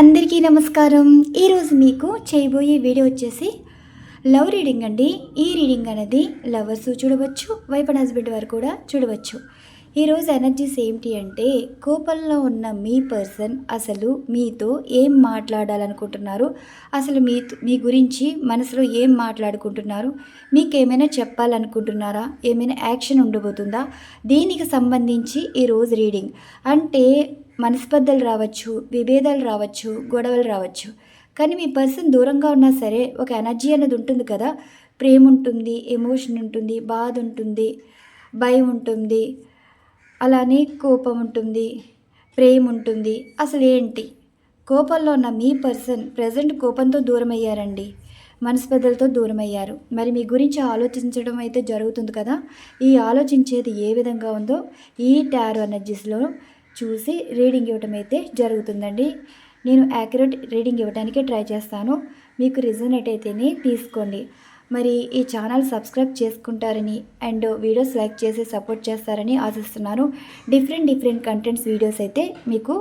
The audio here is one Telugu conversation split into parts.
అందరికీ నమస్కారం. ఈరోజు మీకు చేయబోయే వీడియో వచ్చేసి లవ్ రీడింగ్ అండి. ఈ రీడింగ్ అనేది లవర్స్ చూడవచ్చు వైఫ్ అండ్ హస్బెండ్ వారు కూడా చూడవచ్చు. ఈరోజు ఎనర్జీస్ ఏమిటి అంటే కోపంలో ఉన్న మీ పర్సన్ అసలు మీతో ఏం మాట్లాడాలనుకుంటున్నారు? అసలు మీ మీ గురించి మనసులో ఏం మాట్లాడుకుంటున్నారు? మీకు ఏమైనా చెప్పాలనుకుంటున్నారా? ఏమైనా యాక్షన్ ఉండబోతుందా? దీనికి సంబంధించి ఈరోజు రీడింగ్. అంటే మనస్పర్ధలు రావచ్చు విభేదాలు రావచ్చు గొడవలు రావచ్చు. కానీ మీ పర్సన్ దూరంగా ఉన్నా సరే ఒక ఎనర్జీ అనేది ఉంటుంది కదా. ప్రేమ ఉంటుంది ఎమోషన్ ఉంటుంది బాధ ఉంటుంది భయం ఉంటుంది అలానే కోపం ఉంటుంది ప్రేమ ఉంటుంది. అసలు ఏంటి? కోపంలో ఉన్న మీ పర్సన్ ప్రజెంట్ కోపంతో దూరం అయ్యారండి మనస్పర్ధలతో దూరం అయ్యారు మరి మీ గురించి ఆలోచించడం అయితే జరుగుతుంది కదా. ఈ ఆలోచించేది ఏ విధంగా ఉందో ఈ టారో ఎనర్జీస్లో చూసి రీడింగ్ ఇవ్వటం అయితే జరుగుతుందండి. నేను యాక్యురేట్ రీడింగ్ ఇవ్వడానికి ట్రై చేస్తాను. మీకు రిజనేట్ అయితేనే తీసుకోండి. మరి ఈ ఛానల్ సబ్స్క్రైబ్ చేసుకుంటారని అండ్ వీడియోస్ లైక్ చేసి సపోర్ట్ చేస్తారని ఆశిస్తున్నాను. డిఫరెంట్ డిఫరెంట్ కంటెంట్స్ వీడియోస్ అయితే మీకు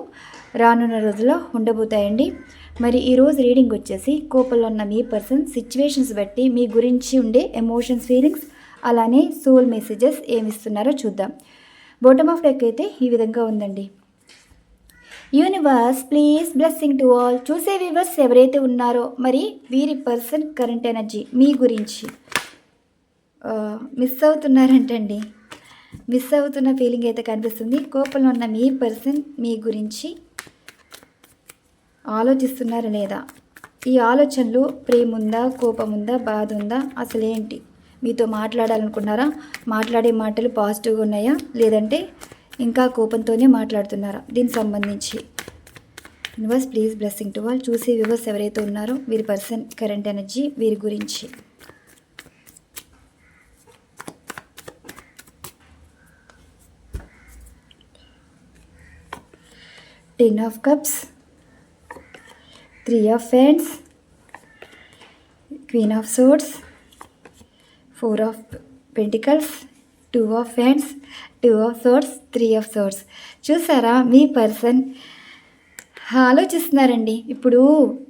రానున్న రోజుల్లో ఉండబోతాయండి. మరి ఈరోజు రీడింగ్ వచ్చేసి కోపంలో ఉన్న మీ పర్సన్ సిచ్యువేషన్స్ బట్టి మీ గురించి ఉండే ఎమోషన్స్ ఫీలింగ్స్ అలానే సోల్ మెసేజెస్ ఏమిస్తున్నారో చూద్దాం. బాటమ్ ఆఫ్ డెక్ అయితే ఈ విధంగా ఉందండి. Universe please blessing to all చూసే వ్యూవర్స్ ఎవరైతే ఉన్నారో మరి వీరి పర్సన్ కరెంట్ ఎనర్జీ మీ గురించి. మిస్ అవుతున్నారంటండి. మిస్ అవుతున్న ఫీలింగ్ అయితే కనిపిస్తుంది. కోపంలో ఉన్న మీ పర్సన్ మీ గురించి ఆలోచిస్తున్నారా లేదా? ఈ ఆలోచనలు ప్రేమ ఉందా కోపం ఉందా బాధ ఉందా అసలేంటి? మీతో మాట్లాడాలనుకున్నారా? మాట్లాడే మాటలు పాజిటివ్గా ఉన్నాయా? లేదంటే ఇంకా కోపంతోనే మాట్లాడుతున్నారా? దీనికి సంబంధించి. యూనివర్స్ ప్లీజ్ బ్లెస్సింగ్ టు వాళ్ళు చూసే వ్యూవర్స్ ఎవరైతే ఉన్నారో వీరి పర్సన్ కరెంట్ ఎనర్జీ వీరి గురించి. Ten of cups three of wands queen of swords four of pentacles two of wands two of swords three of swords. చూసారా? మీ పర్సన్ ఆలోచిస్తున్నారండి. ఇప్పుడు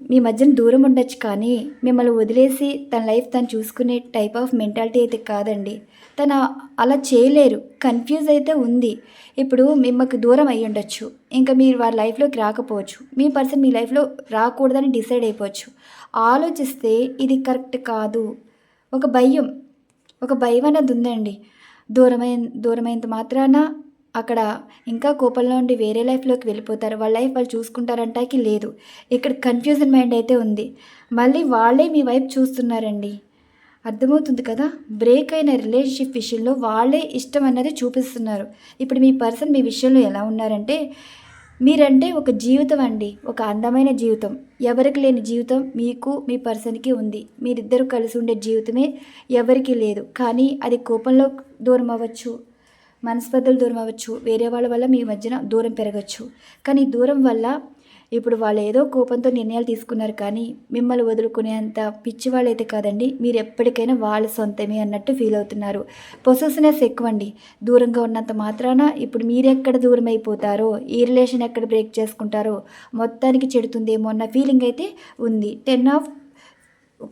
మీ మధ్యన దూరం ఉండొచ్చు కానీ మిమ్మల్ని వదిలేసి తన లైఫ్ తను చూసుకునే టైప్ ఆఫ్ మెంటాలిటీ అయితే కాదండి. తను అలా చేయలేరు. కన్ఫ్యూజ్ అయితే ఉంది. ఇప్పుడు మిమ్మల్ని దూరం అయ్యి ఉండొచ్చు. ఇంకా మీరు వారి లైఫ్లోకి రాకపోవచ్చు. మీ పర్సన్ మీ లైఫ్లో రాకూడదని డిసైడ్ అయిపోవచ్చు. ఆలోచిస్తే ఇది కరెక్ట్ కాదు. ఒక భయం. ఒక భయం అనేది ఉందండి. దూరమైన దూరమైనంత మాత్రాన అక్కడ ఇంకా కోపంలో ఉండి వేరే లైఫ్లోకి వెళ్ళిపోతారు. వాళ్ళ లైఫ్ వాళ్ళు చూసుకుంటారంటాకి లేదు. ఇక్కడ కన్ఫ్యూజన్ మైండ్ అయితే ఉంది. మళ్ళీ వాళ్ళే మీ వైపు చూస్తున్నారండి. అర్థమవుతుంది కదా? బ్రేక్ అయిన రిలేషన్షిప్ విషయంలో వాళ్ళే ఇష్టం అన్నది చూపిస్తున్నారు. ఇప్పుడు మీ పర్సన్ మీ విషయంలో ఎలా ఉన్నారంటే మీరంటే ఒక జీవితం అండి ఒక అందమైన జీవితం. ఎవరికి లేని జీవితం మీకు మీ పర్సన్కి ఉంది. మీరిద్దరు కలిసి ఉండే జీవితమే ఎవరికి లేదు. కానీ అది కోపంలో దూరం అవ్వచ్చు మనస్పర్ధలు దూరం అవ్వచ్చు వేరే వాళ్ళ వల్ల మీ మధ్యన దూరం పెరగచ్చు. కానీ దూరం వల్ల ఇప్పుడు వాళ్ళు ఏదో కోపంతో నిర్ణయాలు తీసుకున్నారు కానీ మిమ్మల్ని వదులుకునేంత పిచ్చి వాళ్ళైతే కాదండి. మీరు ఎప్పటికైనా వాళ్ళ సొంతమే అన్నట్టు ఫీల్ అవుతున్నారు. పొసెసినెస్ ఎక్కువ అండి దూరంగా ఉన్నంత మాత్రాన ఇప్పుడు మీరు ఎక్కడ దూరం అయిపోతారో ఈ రిలేషన్ ఎక్కడ బ్రేక్ చేసుకుంటారో మొత్తానికి చెడుతుందేమో అన్న ఫీలింగ్ అయితే ఉంది. టెన్ ఆఫ్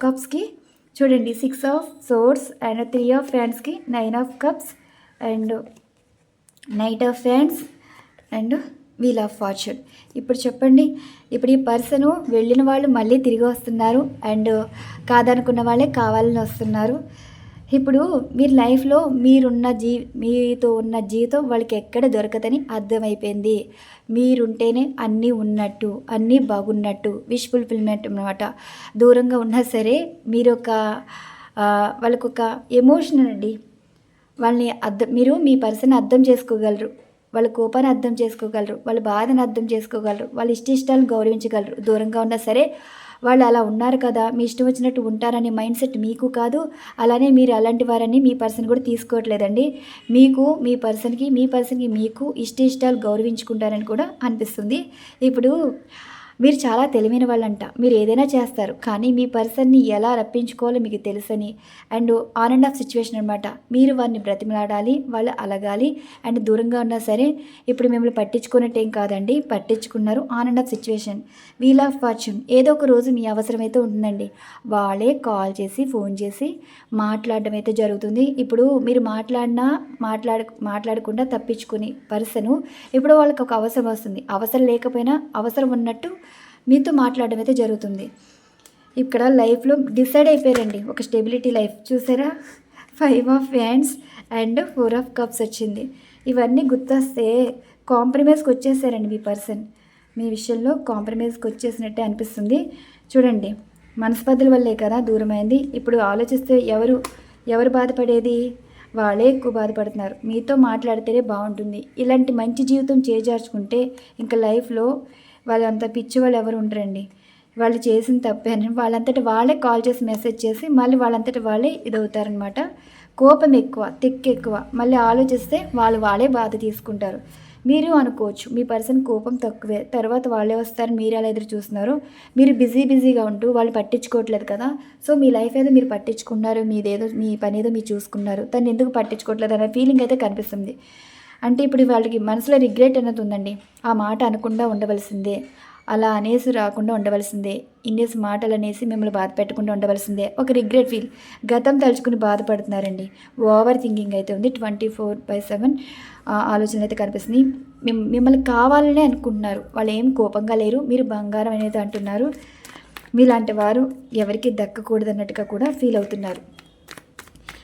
కప్స్కి చూడండి. Six of swords and three of ఫ్యాన్స్కి nine of cups and knight of fans and wheel of fortune. ఇప్పుడు చెప్పండి ఇప్పుడు ఈ పర్సను వెళ్ళిన వాళ్ళు మళ్ళీ తిరిగి వస్తున్నారు అండ్ కాదనుకున్న వాళ్ళే కావాలని వస్తున్నారు. ఇప్పుడు మీరు లైఫ్లో మీరున్న జీ మీతో ఉన్న జీవితం వాళ్ళకి ఎక్కడ దొరకదని అర్థమైపోయింది. మీరుంటేనే అన్నీ ఉన్నట్టు అన్నీ బాగున్నట్టు విష్ ఫుల్ఫిల్మెంట్ అనమాట దూరంగా ఉన్నా సరే మీరు ఒక వాళ్ళకు ఒక ఎమోషన్ అండి. వాళ్ళని అర్థం మీరు మీ పర్సన్ అర్థం చేసుకోగలరు. వాళ్ళ కోపాన్ని అర్థం చేసుకోగలరు వాళ్ళ బాధను అర్థం చేసుకోగలరు వాళ్ళ ఇష్ట ఇష్టాలను గౌరవించగలరు. దూరంగా ఉన్నా సరే వాళ్ళు అలా ఉన్నారు కదా మీ ఇష్టం వచ్చినట్టు ఉంటారనే మైండ్ సెట్ మీకు కాదు. అలానే మీరు అలాంటి వారని మీ పర్సన్ కూడా తీసుకోవట్లేదండి. మీకు మీ పర్సన్కి మీ పర్సన్కి మీకు ఇష్ట ఇష్టాలు గౌరవించుకుంటారని కూడా అనిపిస్తుంది. ఇప్పుడు మీరు చాలా తెలివైన వాళ్ళంట. మీరు ఏదైనా చేస్తారు. కానీ మీ పర్సన్ని ఎలా రప్పించుకోవాలో మీకు తెలుసని. And on and off situation అనమాట మీరు వారిని బ్రతిమలాడాలి వాళ్ళు అలగాలి. అండ్ దూరంగా ఉన్నా సరే ఇప్పుడు మిమ్మల్ని పట్టించుకున్నట్టు ఏం కాదండి. పట్టించుకున్నారు on and off situation wheel of fortune ఏదో ఒక రోజు మీ అవసరమైతే ఉంటుందండి. వాళ్ళే కాల్ చేసి ఫోన్ చేసి మాట్లాడడం అయితే జరుగుతుంది. ఇప్పుడు మీరు మాట్లాడినా మాట్లాడ మాట్లాడకుండా తప్పించుకుని పర్సను ఇప్పుడు వాళ్ళకి ఒక అవసరం వస్తుంది. అవసరం లేకపోయినా అవసరం ఉన్నట్టు మీతో మాట్లాడడం అయితే జరుగుతుంది. ఇక్కడ లైఫ్లో డిసైడ్ అయిపోయారండి. ఒక స్టెబిలిటీ లైఫ్. చూసారా? Five of wands and four of cups వచ్చింది. ఇవన్నీ గుర్తొస్తే కాంప్రమైజ్కి వచ్చేసారండి మీ పర్సన్ మీ విషయంలో కాంప్రమైజ్కి వచ్చేసినట్టే అనిపిస్తుంది. చూడండి మనస్పర్ధల వల్లే కదా దూరమైంది. ఇప్పుడు ఆలోచిస్తే ఎవరు ఎవరు బాధపడేది? వాళ్ళే ఎక్కువ బాధపడుతున్నారు. మీతో మాట్లాడితేనే బాగుంటుంది. ఇలాంటి మంచి జీవితం చేజార్చుకుంటే ఇంకా లైఫ్లో వాళ్ళంత పిచ్చి వాళ్ళు ఎవరు ఉండరండి. వాళ్ళు చేసిన తప్పేనని వాళ్ళంతటి వాళ్ళే కాల్ చేసి మెసేజ్ చేసి మళ్ళీ వాళ్ళంతటి వాళ్ళే ఇదవుతారనమాట కోపం ఎక్కువ తిక్కు ఎక్కువ. మళ్ళీ ఆలోచిస్తే వాళ్ళు వాళ్ళే బాధ తీసుకుంటారు. మీరు అనుకోవచ్చు మీ పర్సన్ కోపం తక్కువే. తర్వాత వాళ్ళే వస్తారు మీరు ఎలా ఎదురు చూస్తున్నారు? మీరు బిజీ బిజీగా ఉంటూ వాళ్ళు పట్టించుకోవట్లేదు కదా. సో మీ లైఫ్ ఏదో మీరు పట్టించుకున్నారు మీదేదో మీ పని ఏదో మీరు చూసుకున్నారు. తను ఎందుకు పట్టించుకోవట్లేదు అనే ఫీలింగ్ అయితే కనిపిస్తుంది. అంటే ఇప్పుడు వాళ్ళకి మనసులో రిగ్రెట్ అన్నది ఉందండి. ఆ మాట అనకుండా ఉండవలసిందే. అలా అనేసి రాకుండా ఉండవలసిందే. ఇన్నేసి మాటలు అనేసి మిమ్మల్ని బాధ పెట్టకుండా ఉండవలసిందే. ఒక రిగ్రెట్ ఫీల్ గతం తలుచుకుని బాధపడుతున్నారండి. ఓవర్ థింకింగ్ అయితే ఉంది. ట్వంటీ ఫోర్ బై సెవెన్ ఆలోచనలు అయితే కనిపిస్తుంది. మిమ్- మిమ్మల్ని కావాలనే అనుకుంటున్నారు. వాళ్ళు ఏం కోపంగా లేరు. మీరు బంగారం అనేది అంటున్నారు. మీలాంటి వారు ఎవరికి దక్కకూడదన్నట్టుగా కూడా ఫీల్ అవుతున్నారు.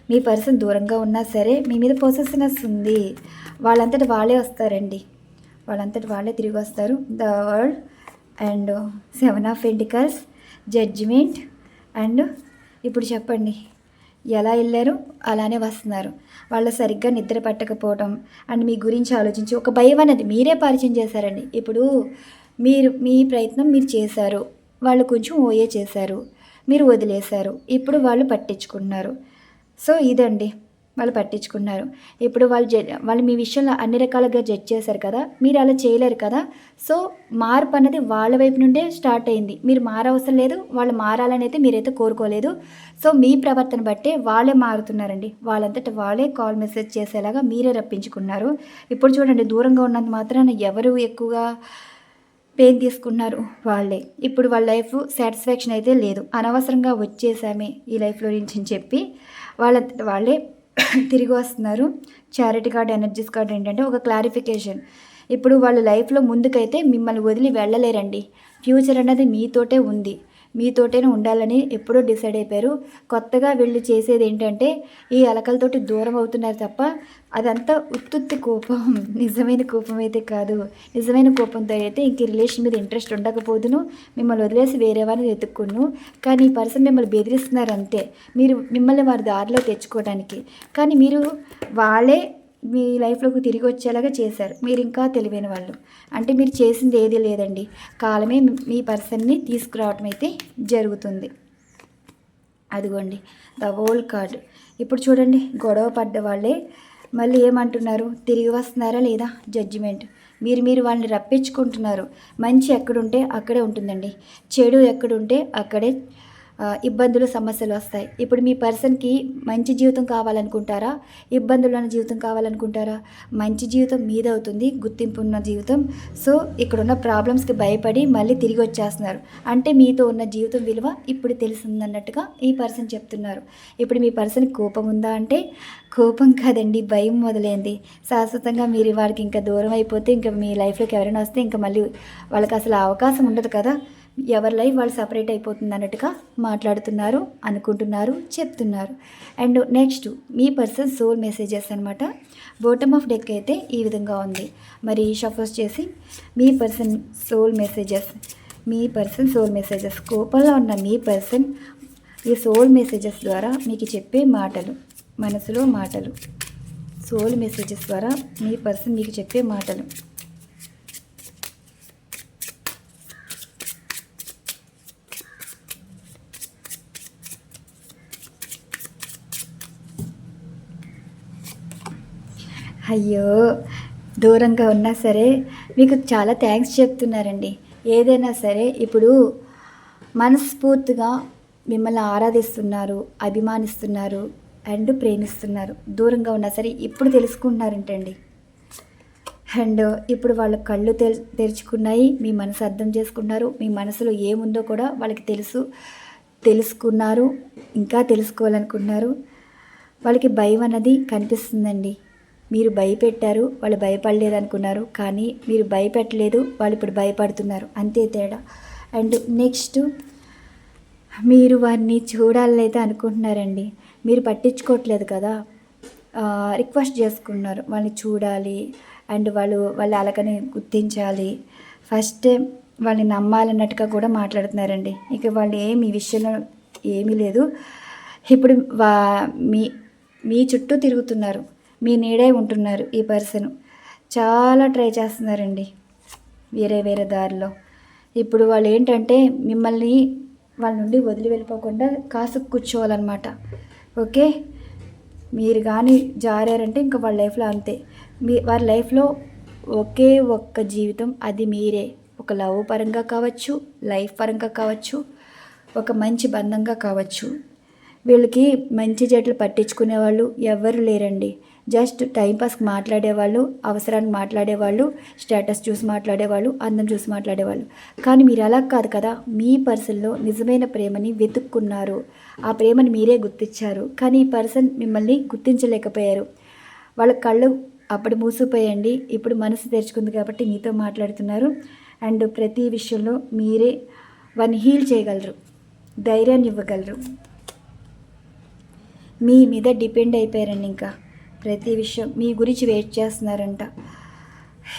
మీ పర్సన్ దూరంగా ఉన్నా సరే మీ మీద పొసెసినెస్ ఉంది. వాళ్ళంతటి వాళ్ళే వస్తారండి. వాళ్ళంతటి వాళ్ళే తిరిగి వస్తారు. The world and seven of pentacles judgement and ఇప్పుడు చెప్పండి. ఎలా వెళ్ళారు? అలానే వస్తున్నారు. వాళ్ళు సరిగ్గా నిద్ర పట్టకపోవడం అండ్ మీ గురించి ఆలోచించి ఒక భయం అనేది మీరే పరిచయం చేశారండి. ఇప్పుడు మీరు మీ ప్రయత్నం మీరు చేశారు. వాళ్ళు కొంచెం ఓయే చేశారు. మీరు వదిలేశారు. ఇప్పుడు వాళ్ళు పట్టించుకున్నారు సో ఇదండి. వాళ్ళు పట్టించుకున్నారు. ఇప్పుడు వాళ్ళు వాళ్ళు మీ విషయంలో అన్ని రకాలుగా జడ్జ్ చేశారు కదా మీరు అలా చేయలేరు కదా. సో మార్పు అన్నది వాళ్ళ వైపు నుండే స్టార్ట్ అయింది. మీరు మారవసరం లేదు వాళ్ళు మారాలని అయితే మీరైతే కోరుకోలేదు. సో మీ ప్రవర్తన బట్టే వాళ్ళే మారుతున్నారండి. వాళ్ళంతటా వాళ్ళే కాల్ మెసేజ్ చేసేలాగా మీరే రప్పించుకున్నారు. ఇప్పుడు చూడండి దూరంగా ఉన్నంత మాత్రాన ఎవరు ఎక్కువగా పెయిన్ తీసుకున్నారు? వాళ్ళే. ఇప్పుడు వాళ్ళ లైఫ్ సాటిస్ఫాక్షన్ అయితే లేదు. అనవసరంగా వచ్చేసామే ఈ లైఫ్లో నుంచి అని చెప్పి వాళ్ళ వాళ్ళే తిరిగి వస్తున్నారు. చారిటీ కార్డ్ ఎనర్జీస్ కార్డ్ ఏంటంటే ఒక క్లారిఫికేషన్ ఇప్పుడు వాళ్ళ లైఫ్లో ముందుకైతే మిమ్మల్ని వదిలి వెళ్ళలేరండి. ఫ్యూచర్ అన్నది మీతోటే ఉంది. మీతోటేనే ఉండాలని ఎప్పుడో డిసైడ్ అయిపోయారు. కొత్తగా వెళ్ళి చేసేది ఏంటంటే ఈ అలకలతోటి దూరం అవుతున్నారు తప్ప అదంతా ఉత్తుత్తి కోపం. నిజమైన కోపం అయితే కాదు. నిజమైన కోపంతో అయితే ఇంక రిలేషన్ మీద ఇంట్రెస్ట్ ఉండకపోదును. మిమ్మల్ని వదిలేసి వేరే వారిని వెతుక్కును. కానీ ఈ పర్సన్ మిమ్మల్ని బెదిరిస్తున్నారు అంతే. మీరు మిమ్మల్ని వారి దారిలో తెచ్చుకోవడానికి. కానీ మీరు వాళ్ళే మీ లైఫ్లోకి తిరిగి వచ్చేలాగా చేశారు. మీరు ఇంకా తెలివైన వాళ్ళు అంటే మీరు చేసింది ఏది లేదండి. కాలమే మీ పర్సన్ని తీసుకురావటం అయితే జరుగుతుంది. అదిగోండి. The world card. ఇప్పుడు చూడండి. గొడవ పడ్డ వాళ్ళే మళ్ళీ ఏమంటున్నారు? తిరిగి వస్తున్నారా లేదా? జడ్జిమెంట్. మీరు మీరు వాళ్ళని రప్పించుకుంటున్నారు. మంచి ఎక్కడుంటే అక్కడే ఉంటుందండి. చెడు ఎక్కడుంటే అక్కడే ఇబ్బందులు సమస్యలు వస్తాయి. ఇప్పుడు మీ పర్సన్కి మంచి జీవితం కావాలనుకుంటారా? ఇబ్బందులు ఉన్న జీవితం కావాలనుకుంటారా? మంచి జీవితం మీద అవుతుంది గుర్తింపు ఉన్న జీవితం. సో ఇక్కడున్న ప్రాబ్లమ్స్కి భయపడి మళ్ళీ తిరిగి వచ్చేస్తున్నారు అంటే మీతో ఉన్న జీవితం విలువ ఇప్పుడు తెలిసిందన్నట్టుగా ఈ పర్సన్ చెప్తున్నారు. ఇప్పుడు మీ పర్సన్కి కోపం ఉందా అంటే కోపం కాదండి భయం మొదలైంది. శాశ్వతంగా మీరు వారికి ఇంకా దూరం అయిపోతే ఇంకా మీ లైఫ్లోకి ఎవరైనా వస్తే ఇంకా మళ్ళీ వాళ్ళకి అసలు అవకాశం ఉండదు కదా. ఎవరి లైఫ్ వాళ్ళు సపరేట్ అయిపోతుంది అన్నట్టుగా మాట్లాడుతున్నారు అనుకుంటున్నారు చెప్తున్నారు. అండ్ నెక్స్ట్ మీ పర్సన్ సోల్ మెసేజెస్ అనమాట బోటమ్ ఆఫ్ డెక్ అయితే ఈ విధంగా ఉంది. మరి షఫర్స్ చేసి మీ పర్సన్ సోల్ మెసేజెస్ మీ పర్సన్ సోల్ మెసేజెస్ కోపంలో ఉన్న మీ పర్సన్ ఈ సోల్ మెసేజెస్ ద్వారా మీకు చెప్పే మాటలు మనసులో మాటలు. సోల్ మెసేజెస్ ద్వారా మీ పర్సన్ మీకు చెప్పే మాటలు. అయ్యో దూరంగా ఉన్నా సరే మీకు చాలా థ్యాంక్స్ చెప్తున్నారండి. ఏదైనా సరే ఇప్పుడు మనస్ఫూర్తిగా మిమ్మల్ని ఆరాధిస్తున్నారు అభిమానిస్తున్నారు అండ్ ప్రేమిస్తున్నారు. దూరంగా ఉన్నా సరే ఇప్పుడు తెలుసుకుంటున్నారంటండి. అండ్ ఇప్పుడు వాళ్ళ కళ్ళు తె తెరుచుకున్నాయి మీ మనసు అర్థం చేసుకున్నారు మీ మనసులో ఏముందో కూడా వాళ్ళకి తెలుసు తెలుసుకున్నారు ఇంకా తెలుసుకోవాలనుకున్నారు వాళ్ళకి భయం అన్నది కనిపిస్తుందండి. మీరు భయపెట్టారు వాళ్ళు భయపడలేదు అనుకున్నారు కానీ మీరు భయపెట్టలేదు వాళ్ళు ఇప్పుడు భయపడుతున్నారు. అంతే తేడా. అండ్ నెక్స్ట్ మీరు వారిని చూడాలని అయితే అనుకుంటున్నారండి. మీరు పట్టించుకోవట్లేదు కదా. రిక్వెస్ట్ చేసుకున్నారు. వాళ్ళని చూడాలి. అండ్ వాళ్ళు వాళ్ళ అలకని గుర్తించాలి. ఫస్ట్ టైం వాళ్ళని నమ్మాలన్నట్టుగా కూడా మాట్లాడుతున్నారండి. ఇక వాళ్ళు ఏమి ఈ విషయంలో ఏమీ లేదు. ఇప్పుడు వా మీ మీ చుట్టూ తిరుగుతున్నారు. మీ నీడే ఉంటున్నారు ఈ పర్సన్. చాలా ట్రై చేస్తున్నారండి వేరే వేరే దారిలో. ఇప్పుడు వాళ్ళు ఏంటంటే మిమ్మల్ని వాళ్ళ నుండి వదిలి వెళ్ళిపోకుండా కాసు కూర్చోవాలన్నమాట. ఓకే? మీరు కానీ జారారంటే ఇంకా వాళ్ళ లైఫ్లో అంతే. మీ వారి లైఫ్లో ఒకే ఒక్క జీవితం అది మీరే. ఒక లవ్ పరంగా కావచ్చు లైఫ్ పరంగా కావచ్చు ఒక మంచి బంధంగా కావచ్చు. వీళ్ళకి మంచి జట్లు పట్టించుకునే వాళ్ళు ఎవ్వరు లేరండి. జస్ట్ టైంపాస్కి మాట్లాడేవాళ్ళు అవసరానికి మాట్లాడేవాళ్ళు స్టేటస్ చూసి మాట్లాడేవాళ్ళు అందం చూసి మాట్లాడేవాళ్ళు. కానీ మీరు అలా కాదు కదా మీ పర్సన్లో నిజమైన ప్రేమని వెతుక్కున్నారు. ఆ ప్రేమని మీరే గుర్తించారు. కానీ ఈ పర్సన్ మిమ్మల్ని గుర్తించలేకపోయారు. వాళ్ళ కళ్ళు అప్పుడు మూసిపోయండి ఇప్పుడు మనసు తెరుచుకుంది కాబట్టి మీతో మాట్లాడుతున్నారు. అండ్ ప్రతి విషయంలో మీరే వారిని హీల్ చేయగలరు. ధైర్యాన్ని ఇవ్వగలరు. మీ మీద డిపెండ్ అయిపోయారండి ఇంకా. ప్రతి విషయం మీ గురించి వెయిట్ చేస్తున్నారంట.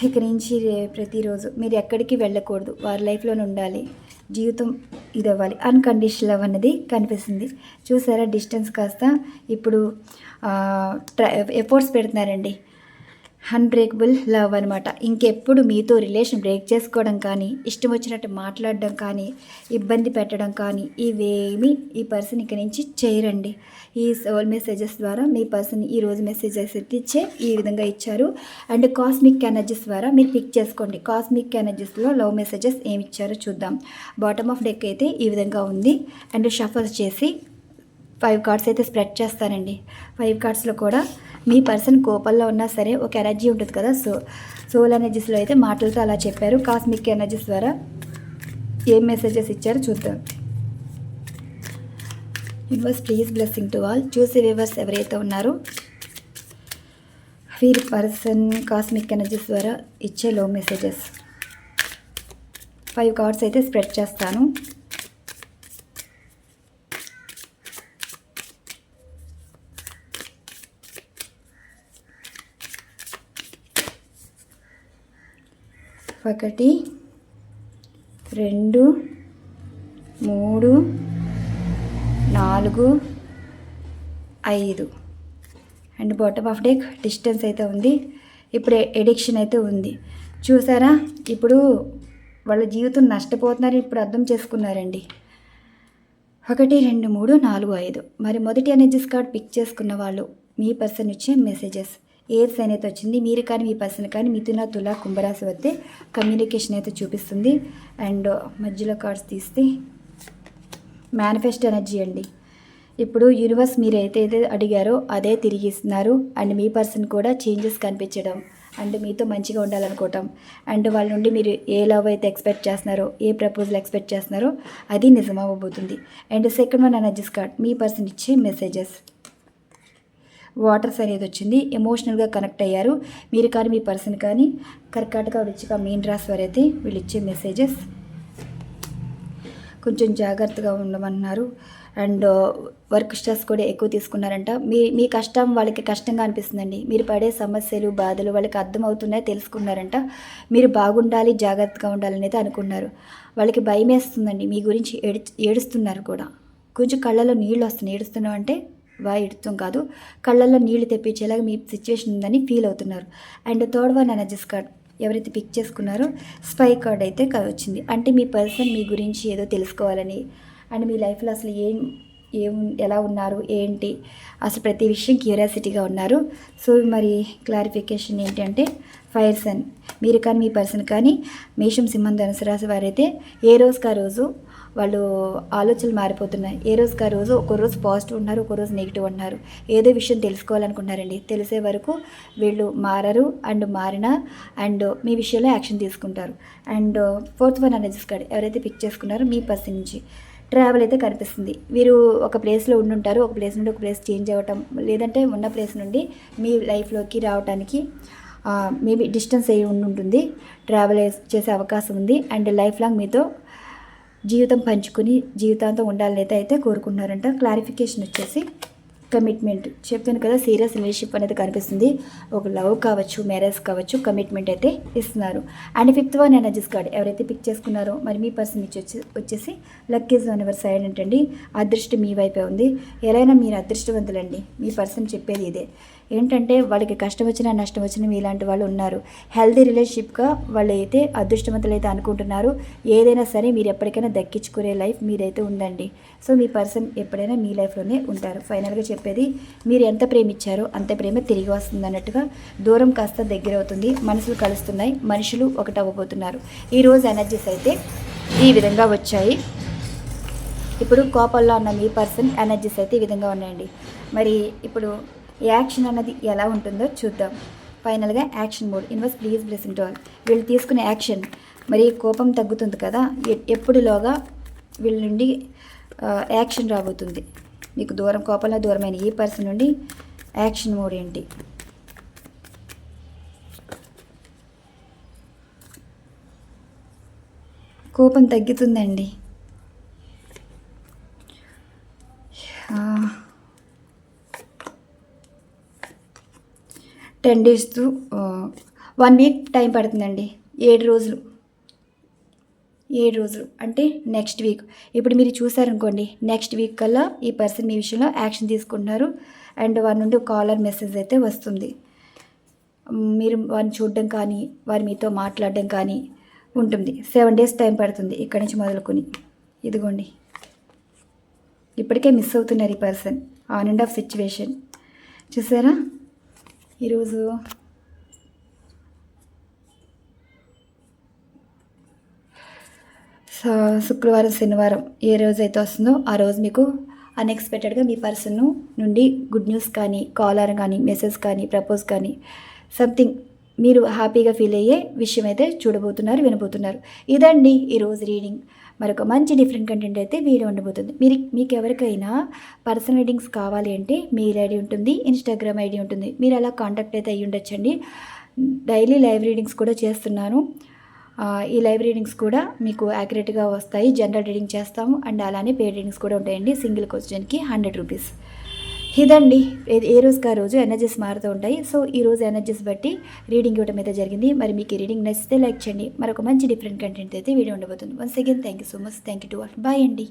ఇక నుంచి ప్రతిరోజు మీరు ఎక్కడికి వెళ్ళకూడదు. వారి లైఫ్లోనే ఉండాలి. జీవితం ఇది అవ్వాలి అన్కండిషనల్ లవ్ అన్నది కనిపిస్తుంది. చూసారా? డిస్టెన్స్ కాస్త ఇప్పుడు ఎఫర్ట్స్ పెడుతున్నారండి. అన్బ్రేకబుల్ లవ్ అనమాట ఇంకెప్పుడు మీతో రిలేషన్ బ్రేక్ చేసుకోవడం కానీ ఇష్టం వచ్చినట్టు మాట్లాడడం కానీ ఇబ్బంది పెట్టడం కానీ ఇవేమి ఈ పర్సన్ ఇక్కడి నుంచి చేయరండి. ఈ సోల్ మెసేజెస్ ద్వారా మీ పర్సన్ ఈరోజు మెసేజెస్ ఇచ్చే ఈ విధంగా ఇచ్చారు. అండ్ కాస్మిక్ ఎనర్జీస్ ద్వారా మీరు పిక్ చేసుకోండి. కాస్మిక్ ఎనర్జీస్లో లవ్ మెసేజెస్ ఏమి ఇచ్చారో చూద్దాం. బాటమ్ ఆఫ్ డెక్ అయితే ఈ విధంగా ఉంది. అండ్ షఫల్ చేసి ఫైవ్ కార్డ్స్ అయితే స్ప్రెడ్ చేస్తానండి. ఫైవ్ కార్డ్స్లో కూడా మీ పర్సన్ కోపంలో ఉన్నా సరే ఒక ఎనర్జీ ఉంటుంది కదా సో సోల్ ఎనర్జీస్లో అయితే మాటలతో అలా చెప్పారు. కాస్మిక్ ఎనర్జీస్ ద్వారా ఏం మెసేజెస్ ఇచ్చారో చూద్దాం. Universe please blessing to all చూసి వివర్స్ ఎవరైతే ఉన్నారో వీరి పర్సన్ కాస్మిక్ ఎనర్జీస్ ద్వారా ఇచ్చే లో మెసేజెస్ ఫైవ్ కార్డ్స్ అయితే స్ప్రెడ్ చేస్తాను. ఒకటి రెండు మూడు నాలుగు ఐదు. And bottom of deck distance అయితే ఉంది. ఇప్పుడు ఎడిక్షన్ అయితే ఉంది. చూసారా? ఇప్పుడు వాళ్ళ జీవితం నష్టపోతున్నారని ఇప్పుడు అర్థం చేసుకున్నారండి. ఒకటి రెండు మూడు నాలుగు ఐదు. మరి మొదటి ఎనర్జీస్ కార్డ్ పిక్ చేసుకున్న వాళ్ళు మీ పర్సన్ ఇచ్చే మెసేజెస్. ఎయిర్స్ అనేది వచ్చింది మీరు కానీ మీ పర్సన్ కానీ మిథున తుల కుంభరాశి వస్తే కమ్యూనికేషన్ అయితే చూపిస్తుంది. అండ్ మధ్యలో కార్డ్స్ తీస్తే మేనిఫెస్ట్ ఎనర్జీ అండి. ఇప్పుడు యూనివర్స్ మీరు అయితే అడిగారో అదే తిరిగి ఇస్తున్నారు. అండ్ మీ పర్సన్ కూడా చేంజెస్ కనిపించడం. అండ్ మీతో మంచిగా ఉండాలనుకోవటం. అండ్ వాళ్ళ నుండి మీరు ఏ లవ్ అయితే ఎక్స్పెక్ట్ చేస్తున్నారో ఏ ప్రపోజల్ ఎక్స్పెక్ట్ చేస్తున్నారో అది నిజమవ్వబోతుంది. And second one energies card me person ఇచ్చే మెసేజెస్ వాటర్స్ అనేది వచ్చింది ఎమోషనల్గా కనెక్ట్ అయ్యారు. మీరు కానీ మీ పర్సన్ కానీ కర్కాటక వృచ్చిక మీన్ రాశి వారైతే వీళ్ళు ఇచ్చే మెసేజెస్ కొంచెం జాగ్రత్తగా ఉండమన్నారు. అండ్ uh, వర్క్ స్ట్రెస్ కూడా ఎక్కువ తీసుకున్నారంట. మీ మీ కష్టం వాళ్ళకి కష్టంగా అనిపిస్తుందండి. మీరు పడే సమస్యలు బాధలు వాళ్ళకి అర్థమవుతున్నాయి తెలుసుకున్నారంట. మీరు బాగుండాలి జాగ్రత్తగా ఉండాలనేది అనుకున్నారు. వాళ్ళకి భయం వేస్తుందండి మీ గురించి ఏడు ఏడుస్తున్నారు కూడా. కొంచెం కళ్ళలో నీళ్ళు వస్తున్నాయి. ఏడుస్తున్నావు అంటే వా కాదు. కళ్ళల్లో నీళ్ళు తెప్పించేలాగా మీ సిచ్యువేషన్ ఉందని ఫీల్ అవుతున్నారు. And third one energies card ఎవరైతే పిక్ చేసుకున్నారో స్పై కార్డ్ అయితే వచ్చింది. అంటే మీ పర్సన్ మీ గురించి ఏదో తెలుసుకోవాలని. అండ్ మీ లైఫ్లో అసలు ఏం ఏం ఎలా ఉన్నారు ఏంటి? అసలు ప్రతి విషయం క్యూరియాసిటీగా ఉన్నారు. సో మరి క్లారిఫికేషన్ ఏంటంటే ఫైర్ సన్. మీరు కానీ మీ పర్సన్ కానీ మేషం సింహం ధనుసు రాశి వారైతే ఏ రోజుకి ఆ రోజు వాళ్ళు ఆలోచనలు మారిపోతున్నాయి. ఏ రోజుకి ఆ రోజు ఒక రోజు పాజిటివ్ ఉన్నారు ఒక రోజు నెగిటివ్ ఉన్నారు. ఏదో విషయం తెలుసుకోవాలనుకుంటున్నారండి తెలిసే వరకు వీళ్ళు మారరు అండ్ మారిన అండ్ మీ విషయంలో యాక్షన్ తీసుకుంటారు. అండ్ ఫోర్త్ వన్ అనేది కార్డ్ ఎవరైతే పిక్ చేసుకున్నారో మీ పర్సన్ నుంచి ట్రావెల్ అయితే కనిపిస్తుంది. వీరు ఒక ప్లేస్లో ఉండుంటారు ఒక ప్లేస్ నుండి ఒక ప్లేస్ చేంజ్ అవ్వటం లేదంటే ఉన్న ప్లేస్ నుండి మీ లైఫ్లోకి రావడానికి మేబీ డిస్టెన్స్ అయ్యి ఉండి ఉంటుంది ట్రావెల్ చేసే అవకాశం ఉంది. అండ్ లైఫ్ లాంగ్ మీతో జీవితం పంచుకుని జీవితాంతం ఉండాలని అయితే కోరుకుంటున్నారంట. క్లారిఫికేషన్ వచ్చేసి కమిట్మెంట్ చెప్పాను కదా సీరియస్ రిలేషన్షిప్ అనేది కనిపిస్తుంది. ఒక లవ్ కావచ్చు మ్యారేజ్ కావచ్చు కమిట్మెంట్ అయితే ఇస్తున్నారు. And fifth one energies card ఎవరైతే పిక్ చేసుకున్నారో మరి మీ పర్సన్ నుంచి వచ్చి వచ్చేసి లక్కీస్ వన్ ఎవర్ సైడ్ ఏంటండి అదృష్టం మీ వైపే ఉంది. ఎలా మీరు అదృష్టవంతులండి. మీ పర్సన్ చెప్పేది ఇదే. ఏంటంటే వాళ్ళకి కష్టం వచ్చినా నష్టం వచ్చినా మీలాంటి వాళ్ళు ఉన్నారు. హెల్దీ రిలేషన్షిప్గా వాళ్ళు అయితే అదృష్టవంతులు అయితే అనుకుంటున్నారు. ఏదైనా సరే మీరు ఎప్పటికైనా దక్కించుకునే లైఫ్ మీరైతే ఉందండి. సో మీ పర్సన్ ఎప్పుడైనా మీ లైఫ్లోనే ఉంటారు. ఫైనల్గా చెప్పేది మీరు ఎంత ప్రేమిచ్చారో అంత ప్రేమ తిరిగి వస్తుంది అన్నట్టుగా దూరం కాస్త దగ్గర అవుతుంది. మనసులు కలుస్తున్నాయి మనుషులు ఒకటవ్వబోతున్నారు ఈరోజు ఎనర్జీస్ అయితే ఈ విధంగా వచ్చాయి. ఇప్పుడు కోపంలో ఉన్న మీ పర్సన్ ఎనర్జీస్ అయితే ఈ విధంగా ఉన్నాయండి. మరి ఇప్పుడు యాక్షన్ అన్నది ఎలా ఉంటుందో చూద్దాం. ఫైనల్గా action mode. Invest please blessing to all. వీళ్ళు తీసుకునే యాక్షన్. మరి కోపం తగ్గుతుంది కదా. ఎ- ఎప్పుడులోగా వీళ్ళ నుండి యాక్షన్ రాబోతుంది? మీకు దూరం కోపంలో దూరమైన ఈ పర్సన్ నుండి యాక్షన్ మోడ్ ఏంటి? కోపం తగ్గుతుందండి. Ten days to one week time పడుతుందండి. ఏడు రోజులు. ఏడు రోజులు. అంటే నెక్స్ట్ వీక్. ఇప్పుడు మీరు చూసారనుకోండి నెక్స్ట్ వీక్ కల్లా ఈ పర్సన్ మీ విషయంలో యాక్షన్ తీసుకుంటున్నారు. అండ్ వారి నుండి కాలర్ మెసేజ్ అయితే వస్తుంది. మీరు వారిని చూడడం కానీ వారి మీతో మాట్లాడడం కానీ ఉంటుంది. సెవెన్ డేస్ టైం పడుతుంది ఇక్కడి నుంచి మొదలుకొని. ఇదిగోండి. ఇప్పటికే మిస్ అవుతున్నారు ఈ person. On and off situation. చూసారా? ఈరోజు స- శుక్రవారం శనివారం ఏ రోజు అయితే వస్తుందో ఆ రోజు మీకు అన్ఎక్స్పెక్టెడ్గా మీ పర్సన్ నుండి గుడ్ న్యూస్ కానీ కాలర్ కానీ మెసేజ్ కానీ ప్రపోజ్ కానీ సంథింగ్ మీరు హ్యాపీగా ఫీల్ అయ్యే విషయం అయితే చూడబోతున్నారు వినబోతున్నారు. ఇదండి ఈరోజు రీడింగ్. మరొక మంచి డిఫరెంట్ కంటెంట్ అయితే వీడియో ఉండబోతుంది. మీరు మీకు ఎవరికైనా పర్సనల్ రీడింగ్స్ కావాలి అంటే మెయిల్ ఐడి ఉంటుంది ఇన్స్టాగ్రామ్ ఐడి ఉంటుంది. మీరు అలా కాంటాక్ట్ అయితే అయ్యి ఉండొచ్చండి. డైలీ లైవ్ రీడింగ్స్ కూడా చేస్తున్నాను. ఈ లైవ్ రీడింగ్స్ కూడా మీకు యాక్యురేట్గా వస్తాయి. జనరల్ రీడింగ్ చేస్తాము. అండ్ అలానే పేడ్ రీడింగ్స్ కూడా ఉంటాయండి. సింగిల్ క్వశ్చన్కి హండ్రెడ్ రూపీస్. ఇదండి. ఏ- ఏ రోజుకి ఆ రోజు ఎనర్జీస్ మారుతూ ఉంటాయి. సో ఈ రోజు ఎనర్జీస్ బట్టి రీడింగ్ ఇవ్వడం అయితే జరిగింది. మరి మీకు ఈ రీడింగ్ నచ్చితే లైక్ చేయండి. మరొక మంచి డిఫరెంట్ కంటెంట్ అయితే వీడియో ఉండబోతుంది. Once again thank you so much thank you to all bye అండి.